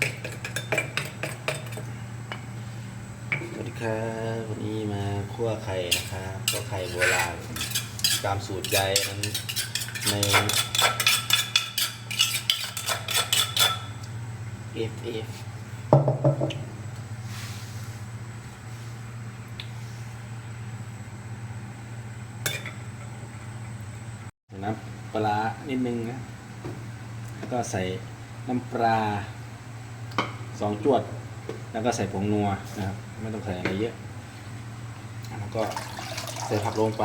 สวัสดีครับวันนี้มาคั่วไข่นะครับคั่วไข่โบราณตามสูตรยายนั้นใน F F น้ำปลาร้านิดนึงนะ แล้วก็ใส่น้ำปลา สองจวด แล้วก็ใส่ผงนัวนะครับ ไม่ต้องใส่อะไรเยอะ แล้วก็ใส่ผักลงไป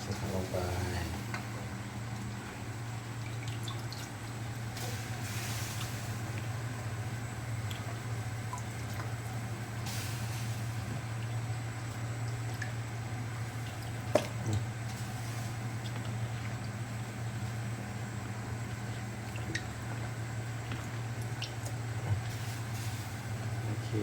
ใส่ผักลงไป โอเคโอเค ให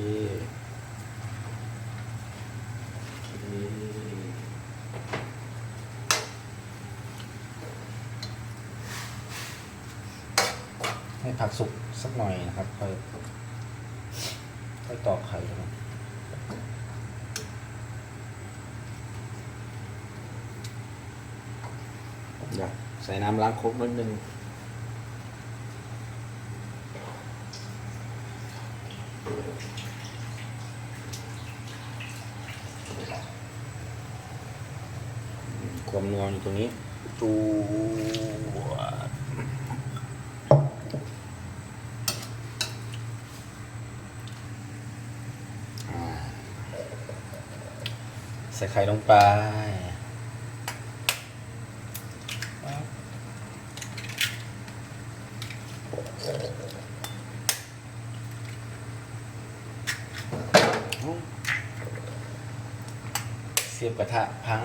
้ผักสุกสักหน่อยนะครับ ค่อยค่อยตอกไข่นะครับเดี๋ยใส่น้ำล้างครกนิดนึง ความนัวอยู่ตรงนี้จูดอ่าใส่ไข่ลงไป สียบกระทะพัง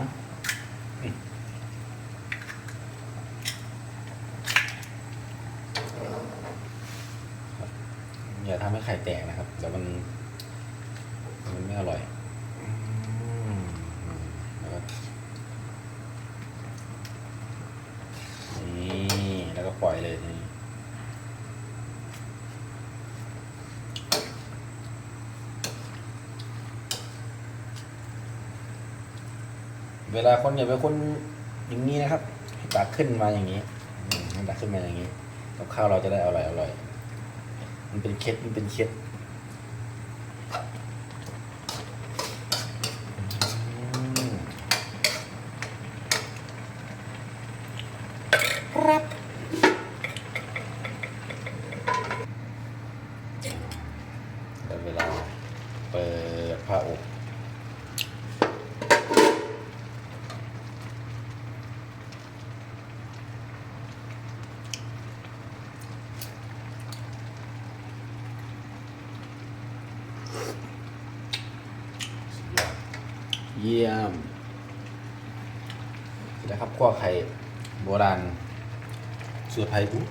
อย่าทำให้ไข่แตกนะครับเดี๋ยวมัน มันไม่อร่อยอนี่แล้วก็ปล่อยเลยทีนี้ เวลาคนอย่าไปคนอย่างนี้นะครับให้ตักขึ้นมาอย่างนี้อืมให้ตักขึ้นมาอย่างนี้กับข้าวเราจะได้อร่อยอร่อยมันเป็นเคล็ดมันเป็นเคล็ดอืมครับได้เวลาเปิดผ้าอบ เยี่ยมนะครับขั้วไข่โบราณสูตรไทยปุ๊